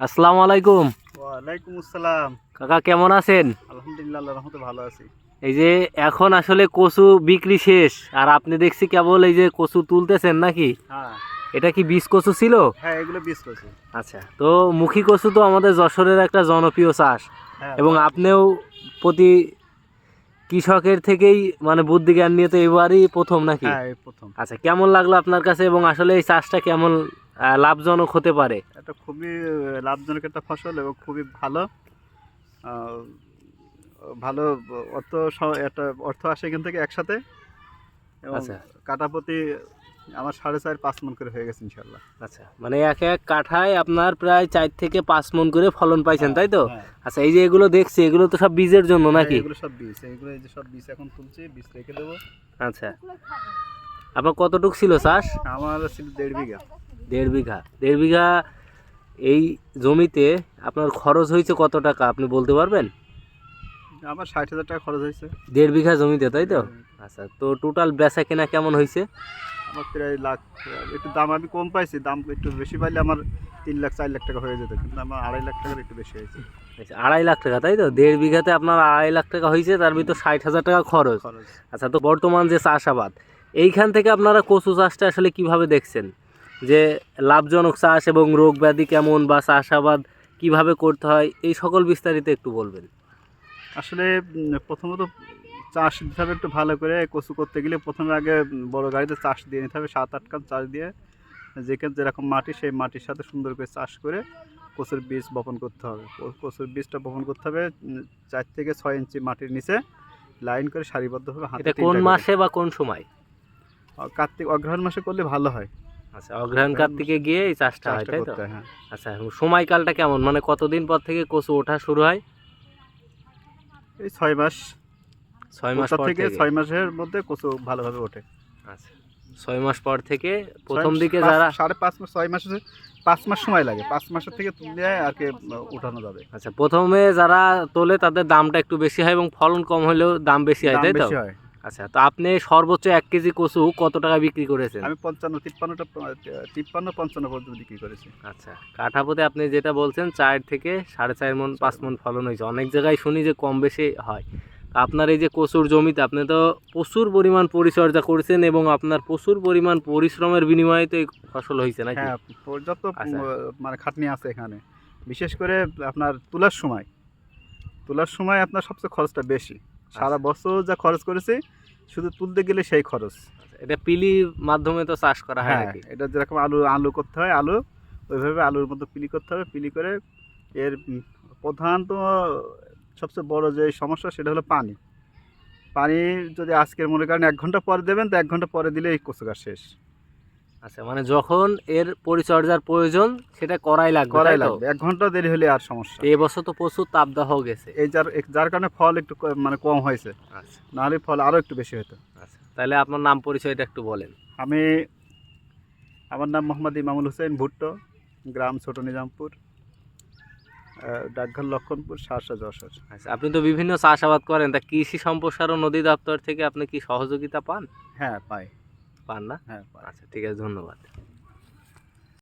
আসসালামু আলাইকুম। ওয়ালাইকুম আসসালাম। কাকা কেমন আছেন? আলহামদুলিল্লাহ আল্লাহর রহমতে ভালো আছি। এই যে এখন আসলে কচু বিক্রি শেষ আর আপনি দেখছি কেবল এই যে কচু তুলতেছেন নাকি? হ্যাঁ। এটা কি বীজ কচু ছিল? হ্যাঁ এগুলো বিষ করছি আচ্ছা তো মুখী কচু তো আমাদের যশোরের একটা জনপ্রিয় চাষ। হ্যাঁ। এবং আপনিও প্রতি কৃষকের থেকেই মানে বুদ্ধি জ্ঞান নিয়ে তো এবারই প্রথম নাকি? হ্যাঁ প্রথম। আচ্ছা কেমন লাগল আপনার কাছে এবং আসলে এই চাষটা কেমন লাভজনক হতে পারে। এটা খুবই লাভজনক একটা ফসল এবং খুবই ভালো। ভালো অর্থ একটা অর্থ আসে এখান থেকে একসাথে। এবং আচ্ছা। কাটাপতি আমার সাড়ে চার পাঁচ মন করে হয়ে গেছে ইনশাল্লাহ আচ্ছা মানে এক এক কাঠায় আপনার প্রায় চার থেকে পাঁচ মন করে ফলন পাইছেন তাই তো হ্যাঁ, আচ্ছা এই যে এগুলো দেখছি এগুলো তো সব বীজের জন্য নাকি? এগুলো সব বীজ এগুলো এই যে সব বীজ এখন তুলছি বীজ রেখে দেবো। আচ্ছা। আপনার কতটুক ছিল চাষ? আমার ছিল দেড় বিঘা। দেড় বিঘা। দেড় বিঘা এই জমিতে আপনার খরচ হয়েছে কত টাকা আপনি বলতে পারবেন? আমার ষাট হাজার টাকা খরচ হয়েছে। দেড় বিঘা জমিতে তাই তো? আচ্ছা তো টোটাল বেচা কেনা কেমন হয়েছে? আমার প্রায় লাখ একটু দাম আমি কম পাইছি দাম একটু বেশি পাইলে আমার তিন লাখ চার লাখ টাকা হয়ে যেত কিন্তু আমার আড়াই লাখ টাকার একটু বেশি হয়েছে। আচ্ছা, আড়াই লাখ টাকা তাই তো? দেড় বিঘাতে আপনার আড়াই লাখ টাকা হয়েছে তার ভিতর ষাট হাজার টাকা খরচ। খরচ। আচ্ছা তো বর্তমান যে চাষাবাদ এইখান থেকে আপনারা কচু চাষটা আসলে কীভাবে দেখছেন? যে লাভজনক চাষ এবং রোগ ব্যাধি কেমন বা চাষাবাদ কীভাবে করতে হয় এই সকল বিস্তারিত একটু বলবেন। আসলে প্রথমত চাষ দিতে হবে একটু ভালো করে কচু করতে গেলে প্রথমে আগে বড় গাড়িতে চাষ দিয়ে নিতে হবে সাত আট কাপ চাষ দিয়ে যেখানে যেরকম মাটি সেই মাটির সাথে সুন্দর করে চাষ করে কচুর বীজ বপন করতে হবে। কচুর বীজটা বপন করতে হবে চার থেকে ছয় ইঞ্চি মাটির নিচে লাইন করে সারিবদ্ধভাবে হাতে কোন মাসে বা কোন সময়? কার্তিক অগ্রহায়ণ মাসে করলে ভালো হয়। আচ্ছা অগ্রহায়ণ কার্তিকে গিয়ে এই চাষটা হয় তাই তো? হয়, আচ্ছা সময়কালটা কেমন? মানে কতদিন পর থেকে কচু ওঠা শুরু হয়? এই ছয় মাস। ছয় মাস পর থেকে ছয় মাসের মধ্যে কচু ভালোভাবে ওঠে। আচ্ছা ছয় মাস পর থেকে প্রথম দিকে যারা সাড়ে পাঁচ মাস ছয় মাস পাঁচ মাস সময় লাগে পাঁচ মাসের থেকে তুলে আর কি উঠানো যাবে। আচ্ছা প্রথমে যারা তোলে তাদের দামটা একটু বেশি হয় এবং ফলন কম হলেও দাম বেশি হয় তাই তো? বেশি হয়। আচ্ছা তো আপনি সর্বোচ্চ এক কেজি কচু কত টাকা বিক্রি করেছেন? আমি পঞ্চান্ন তিপ্পান্নটা তিপ্পান্ন পঞ্চান্ন পর্যন্ত বিক্রি করেছি। আচ্ছা কাঠাপোতে আপনি যেটা বলছেন চার থেকে সাড়ে চার মন পাঁচ মন ফলন হয়েছে। অনেক জায়গায় শুনি যে কম বেশি হয়। আপনার এই যে কচুর জমিতে আপনি তো প্রচুর পরিমাণ পরিচর্যা করেছেন এবং আপনার প্রচুর পরিমাণ পরিশ্রমের বিনিময়ে তো এই ফসল হয়েছে নাকি? হ্যাঁ পর্যাপ্ত আচ্ছা। মানে খাটনি আছে এখানে। বিশেষ করে আপনার তোলার সময়। তোলার সময় আপনার সবচেয়ে খরচটা বেশি। সারা আচ্ছা। বছর যা খরচ করেছি শুধু তুলতে গেলে সেই খরচ। আচ্ছা, এটা পিলি মাধ্যমে তো চাষ করা হয় হ্যাঁ নাকি? এটা যেরকম আলু আলু করতে হয় আলু ওইভাবে আলুর মতো পিলি করতে হবে পিলি করে এর প্রধানত সবচেয়ে বড় যে সমস্যা সেটা হলো পানি। পানি যদি আজকের মনে করেন এক ঘণ্টা পরে দেবেন তো এক ঘণ্টা পরে দিলে এই কচু গাছ শেষ। আচ্ছা মানে যখন এর পরিচর্যার প্রয়োজন সেটা করাই লাগবে করাই লাগবে। এক ঘণ্টা দেরি হলে আর সমস্যা এই বছর তো প্রচুর তাপদাহ গেছে। এই যার যার কারণে ফল একটু মানে কম হয়েছে। আচ্ছা। নাহলে ফল আরও একটু বেশি হতো। আচ্ছা তাহলে আপনার নাম পরিচয়টা একটু বলেন। আমি আমার নাম মোহাম্মদ ইমামুল হোসেন ভুট্টো গ্রাম ছোট নিজামপুর ডাকঘর লক্ষণপুর সারসা যশোর। আচ্ছা আপনি তো বিভিন্ন চাষাবাদ করেন তা কৃষি সম্প্রসারণ নদী দপ্তর থেকে আপনি কি সহযোগিতা পান? হ্যাঁ পাই। পান না? হ্যাঁ আচ্ছা ঠিক আছে ধন্যবাদ।